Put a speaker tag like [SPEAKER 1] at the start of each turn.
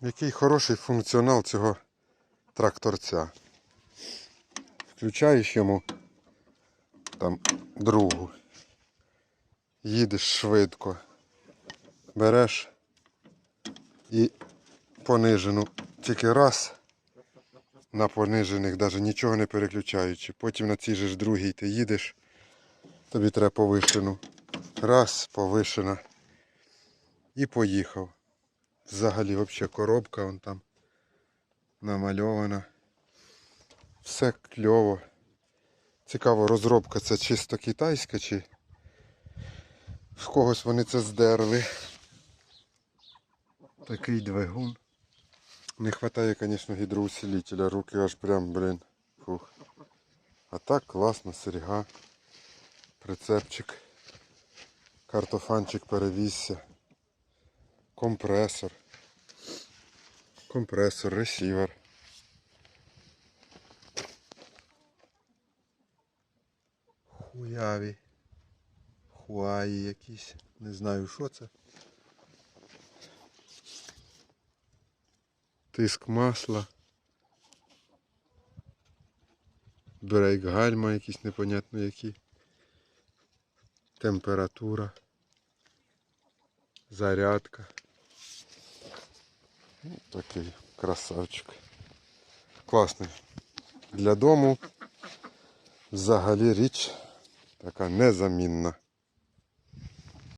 [SPEAKER 1] Який хороший функціонал цього тракторця. Включаєш йому там другу. Їдеш швидко. Береш і понижену тільки раз на понижених, навіть нічого не переключаючи. Потім на цій же ж другій ти їдеш, тобі треба повишену. Раз, повишена. І поїхав. Взагалі взагалі коробка вон там намальована. Все кльово. Цікаво, розробка це чисто китайська чи в когось вони це здерли. Такий двигун. Не вистачає, звісно, гідроусилителя. Руки аж прям, блін. Фух. А так класно, серіга. Прицепчик. Картофанчик перевісся. Компресор. Компресор, ресівер. Хуяві. Хуаї якісь. Не знаю що це. Тиск масла. Брейк гальма якісь непонятно які. Температура. Зарядка. Ну, Такий красавчик. Класний. Для дому взагалі річ така незамінна.